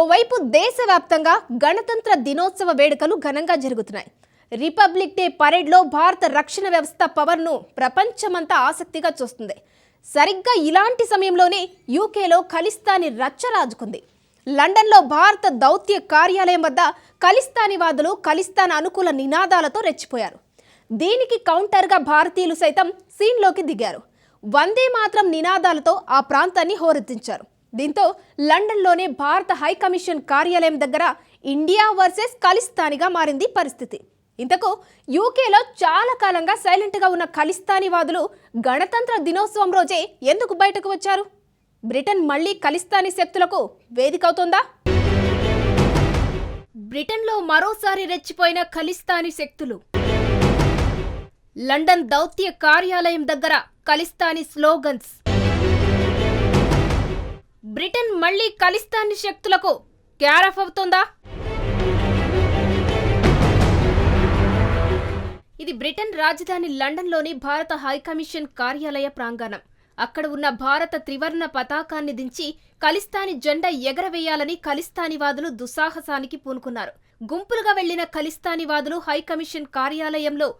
ఓవైపు దేశవ్యాప్తంగా గణతంత్ర దినోత్సవ వేడుకలు ఘనంగా జరుగుతున్నాయి. రిపబ్లిక్ డే పరేడ్లో భారత రక్షణ వ్యవస్థ పవర్ను ప్రపంచమంతా ఆసక్తిగా చూస్తుంది. సరిగ్గా ఇలాంటి సమయంలోనే యూకేలో ఖలిస్తానీ రచ్చరాజుకుంది లండన్లో భారత దౌత్య కార్యాలయం వద్ద ఖలిస్తానీవాదులు ఖలిస్తాన్ అనుకూల నినాదాలతో రెచ్చిపోయారు. దీనికి కౌంటర్గా భారతీయులు సైతం సీన్లోకి దిగారు. వందే మాత్రం నినాదాలతో ఆ ప్రాంతాన్ని హోరెత్తించారు. దీంతో లండన్లోనే భారత హైకమిషన్ కార్యాలయం దగ్గర ఇండియా వర్సెస్ ఖలిస్తానీగా మారింది పరిస్థితి. ఇంతకు యూకేలో చాలా కాలంగా సైలెంట్గా ఉన్న ఖలిస్తానీవాదులు గణతంత్ర దినోత్సవం రోజే ఎందుకు బయటకు వచ్చారు? బ్రిటన్ మళ్ళీ ఖలిస్తానీ శక్తులకు వేదిక అవుతుందా బ్రిటన్లో మరోసారి రెచ్చిపోయిన ఖలిస్తానీ శక్తులు. లండన్ దౌత్య కార్యాలయం దగ్గర ఖలిస్తానీ స్లోగన్స్. బ్రిటన్ మళ్ళీ ఖలిస్తానీ శక్తులకు క్యారఫ్ అవుతోందా? ఇది బ్రిటన్ రాజధాని లండన్లోని భారత హైకమిషన్ కార్యాలయ ప్రాంగణం. అక్కడ ఉన్న భారత త్రివర్ణ పతాకాన్ని దించి ఖలిస్తానీ జెండా ఎగరవేయాలని ఖలిస్తానీవాదులు దుస్సాహసానికి పూనుకున్నారు. గుంపులుగా వెళ్ళిన ఖలిస్తానీవాదులు హైకమిషన్ కార్యాలయంలో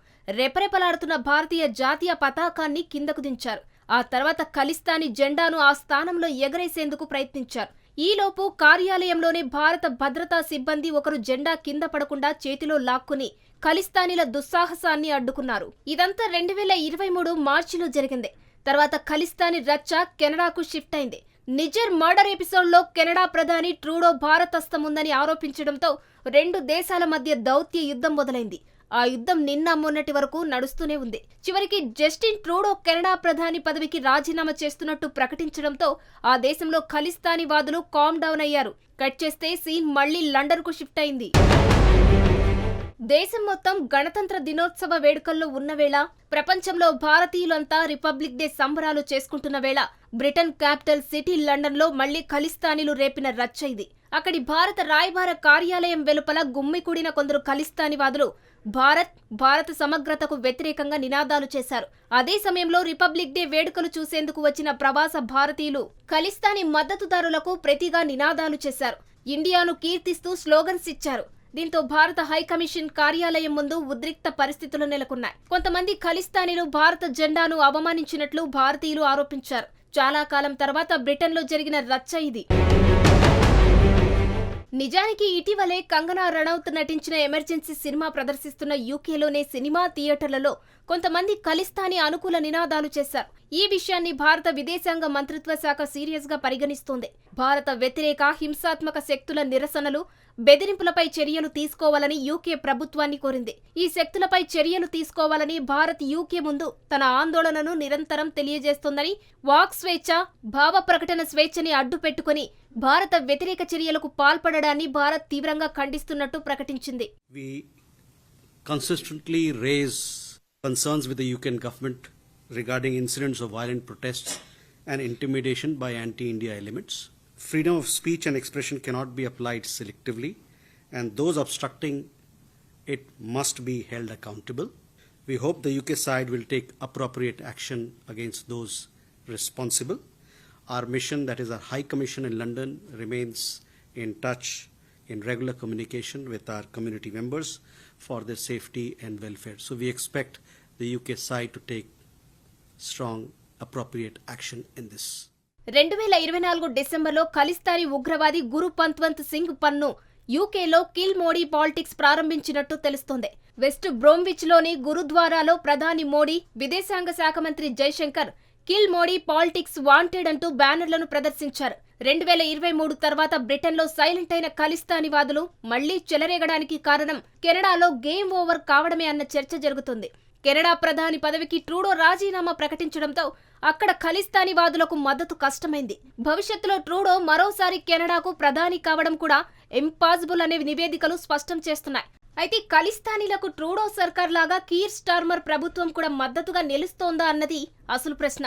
రెపరెపలాడుతున్న భారతీయ జాతీయ పతాకాన్ని కిందకు దించారు. ఆ తర్వాత ఖలిస్తానీ జెండాను ఆ స్థానంలో ఎగరేసేందుకు ప్రయత్నించారు. ఈలోపు కార్యాలయంలోనే భారత భద్రతా సిబ్బంది ఒకరు జెండా కింద పడకుండా చేతిలో లాక్కుని ఖలిస్తానీల దుస్సాహసాన్ని అడ్డుకున్నారు. ఇదంతా రెండు వేల ఇరవై మూడు మార్చిలో జరిగింది. తర్వాత ఖలిస్తానీ రచ్చ కెనడాకు షిఫ్ట్ అయింది. నిజర్ మర్డర్ ఎపిసోడ్లో కెనడా ప్రధాని ట్రూడో భారతస్థం ఉందని ఆరోపించడంతో రెండు దేశాల మధ్య దౌత్య యుద్ధం మొదలైంది. ఆ యుద్ధం నిన్న మొన్నటి వరకు నడుస్తూనే ఉంది. చివరికి జస్టిన్ ట్రూడో కెనడా ప్రధాని పదవికి రాజీనామా చేస్తున్నట్టు ప్రకటించడంతో ఆ దేశంలో ఖలిస్తానీ వాదులు కామ్ డౌన్ అయ్యారు. కట్ చేస్తే సీన్ మళ్ళీ లండన్కు షిఫ్ట్ అయింది. దేశం మొత్తం గణతంత్ర దినోత్సవ వేడుకల్లో ఉన్న వేళ ప్రపంచంలో భారతీయులంతా రిపబ్లిక్ డే సంబరాలు చేసుకుంటున్న వేళ బ్రిటన్ క్యాపిటల్ సిటీ లండన్లో మళ్ళీ ఖలిస్తానీలు రేపిన రచ్చ ఇది. అక్కడి భారత రాయబార కార్యాలయం వెలుపల గుమ్మికూడిన కొందరు ఖలిస్తానీవాదులు భారత్ భారత సమగ్రతకు వ్యతిరేకంగా నినాదాలు చేశారు. అదే సమయంలో రిపబ్లిక్ డే వేడుకలు చూసేందుకు వచ్చిన ప్రవాస భారతీయులు ఖలిస్తానీ మద్దతుదారులకు ప్రతిగా నినాదాలు చేశారు. ఇండియాను కీర్తిస్తూ స్లోగన్స్ ఇచ్చారు. దీంతో భారత హైకమిషన్ కార్యాలయం ముందు ఉద్రిక్త పరిస్థితులు నెలకొన్నాయి. కొంతమంది ఖలిస్తానీలు భారత జెండాను అవమానించినట్లు భారతీయులు ఆరోపించారు. చాలా కాలం తర్వాత బ్రిటన్లో జరిగిన రచ్చ ఇది. నిజానికి ఇటీవలే కంగనా రనౌత్ నటించిన ఎమర్జెన్సీ సినిమా ప్రదర్శిస్తున్న యూకేలోనే సినిమా థియేటర్లలో కొంతమంది ఖలిస్తానీ అనుకూల నినాదాలు చేశారు. ఈ విషయాన్ని భారత విదేశాంగ మంత్రిత్వ శాఖ సీరియస్గా పరిగణిస్తోంది. భారత వ్యతిరేక హింసాత్మక శక్తుల నిరసనలు బెదిరింపులపై చర్యలు తీసుకోవాలని యూకే ప్రభుత్వాన్ని కోరింది ఈ శక్తులపై చర్యలు తీసుకోవాలని భారత్ యూకే ముందు తన ఆందోళనను నిరంతరం తెలియజేస్తోందని వాక్ స్వేచ్ఛ భావ ప్రకటన స్వేచ్ఛని అడ్డు పెట్టుకుని భారత వ్యతిరేక చర్యలకు పాల్పడడాన్ని భారత్ తీవ్రంగా ఖండిస్తున్నట్టు ప్రకటించింది We consistently raise concerns with the UK government regarding incidents of violent protests and intimidation by anti India elements. Freedom of speech and expression cannot be applied selectively, and those obstructing it must be held accountable. We hope the UK side will take appropriate action against those responsible. Our mission, that is our High Commission in London, remains in touch in regular communication with our community members for their safety and welfare. So we expect the UK side to take strong, appropriate action in this. రెండు వేల ఇరవై నాలుగు డిసెంబర్లో ఖలిస్తానీ ఉగ్రవాది గురు పంత్వంత్ సింగ్ పన్ను యూకేలో kill Modi politics ప్రారంభించినట్టు తెలుస్తోంది. West బ్రోమ్విచ్లోని గురుద్వారాలో ప్రధాని మోడీ విదేశాంగ శాఖ మంత్రి Jaishankar kill Modi politics wanted అంటూ బ్యానర్లను ప్రదర్శించారు. రెండు వేల ఇరవై మూడు తర్వాత బ్రిటన్లో సైలెంట్ అయిన ఖలిస్తానీ వాదులు మళ్ళీ చెలరేగడానికి కారణం కెనడాలో గేమ్ ఓవర్ కావడమే అన్న చర్చ జరుగుతుంది. కెనడా ప్రధాని పదవికి ట్రూడో రాజీనామా ప్రకటించడంతో అక్కడ ఖలిస్తానీ వాదులకు మద్దతు కష్టమైంది. భవిష్యత్తులో ట్రూడో మరోసారి కెనడాకు ప్రధాని కావడం కూడా ఇంపాసిబుల్ అనే నివేదికలు స్పష్టం చేస్తున్నాయి. అయితే ఖలిస్తానీలకు ట్రూడో సర్కార్ లాగా కీర్ స్టార్మర్ ప్రభుత్వం కూడా మద్దతుగా నిలుస్తోందా అన్నది అసలు ప్రశ్న.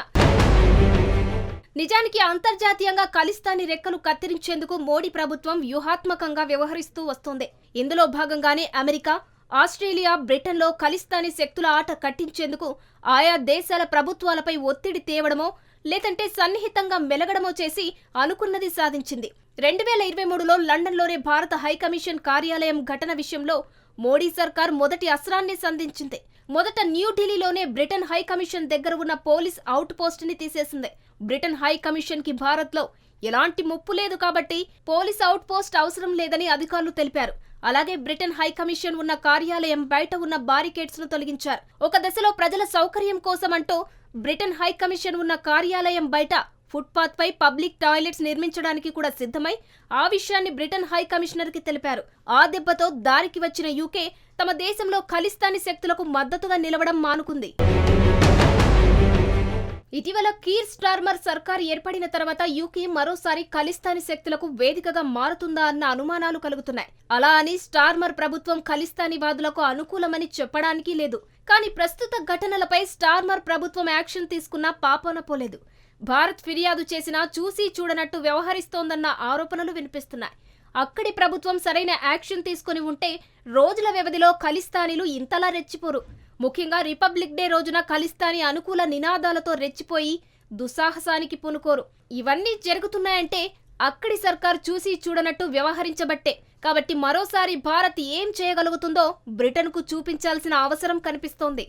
నిజానికి అంతర్జాతీయంగా ఖలిస్తానీ రెక్కలు కత్తిరించేందుకు మోడీ ప్రభుత్వం వ్యూహాత్మకంగా వ్యవహరిస్తూ వస్తోంది. ఇందులో భాగంగానే అమెరికా ఆస్ట్రేలియా బ్రిటన్లో ఖలిస్తానీ శక్తుల ఆట కట్టించేందుకు ఆయా దేశాల ప్రభుత్వాలపై ఒత్తిడి తేవడమో లేదంటే సన్నిహితంగా మెలగడమో చేసి అనుకున్నది సాధించింది. రెండు వేల ఇరవై మూడులో లండన్లోనే భారత హైకమిషన్ కార్యాలయం ఘటన విషయంలో మోడీ సర్కార్ మొదటి అస్త్రాన్ని సంధించింది. మొదట న్యూఢిల్లీలోనే బ్రిటన్ హై కమిషన్ దగ్గర ఉన్న పోలీస్ అవుట్ పోస్ట్ని తీసేసింది. బ్రిటన్ హై కమిషన్కి భారత్లో ఎలాంటి ముప్పు లేదు కాబట్టి పోలీస్ అవుట్ పోస్ట్ అవసరం లేదని అధికారులు తెలిపారు. అలాగే బ్రిటన్ హై కమిషన్ ఉన్న కార్యాలయం బయట ఉన్న బారికేడ్స్ను తొలగించారు. ఒక దశలో ప్రజల సౌకర్యం కోసం అంటూ బ్రిటన్ హై కమిషన్ ఉన్న కార్యాలయం బయట ఫుట్పాత్ పై పబ్లిక్ టాయిలెట్స్ నిర్మించడానికి కూడా సిద్ధమై ఆ విషయాన్ని బ్రిటన్ హై కమిషనర్కి తెలిపారు. ఆ దెబ్బతో దారికి వచ్చిన యూకే తమ దేశంలో ఖలిస్తానీ శక్తులకు మద్దతుగా నిలవడం మానుకుంది. ఇటీవల కీర్ స్టార్మర్ సర్కార్ ఏర్పడిన తర్వాత యూకే మరోసారి ఖలిస్తానీ శక్తులకు వేదికగా మారుతుందా అన్న అనుమానాలు కలుగుతున్నాయి. అలా అని స్టార్మర్ ప్రభుత్వం ఖలిస్తానీ వాదులకు అనుకూలమని చెప్పడానికి లేదు. కానీ ప్రస్తుత ఘటనలపై స్టార్మర్ ప్రభుత్వం యాక్షన్ తీసుకున్నా పాపన పోలేదు. భారత్ ఫిర్యాదు చేసినా చూసి చూడనట్టు వ్యవహరిస్తోందన్న ఆరోపణలు వినిపిస్తున్నాయి. అక్కడి ప్రభుత్వం సరైన యాక్షన్ తీసుకుని ఉంటే రోజుల వ్యవధిలో ఖలిస్తానీలు ఇంతలా రెచ్చిపోరు. ముఖ్యంగా రిపబ్లిక్ డే రోజున ఖలిస్తానీ అనుకూల నినాదాలతో రెచ్చిపోయి దుస్సాహసానికి పూనుకోరు. ఇవన్నీ జరుగుతున్నాయంటే అక్కడి సర్కార్ చూసి చూడనట్టు వ్యవహరించబట్టే. కాబట్టి మరోసారి భారత్ ఏం చేయగలుగుతుందో బ్రిటన్కు చూపించాల్సిన అవసరం కనిపిస్తోంది.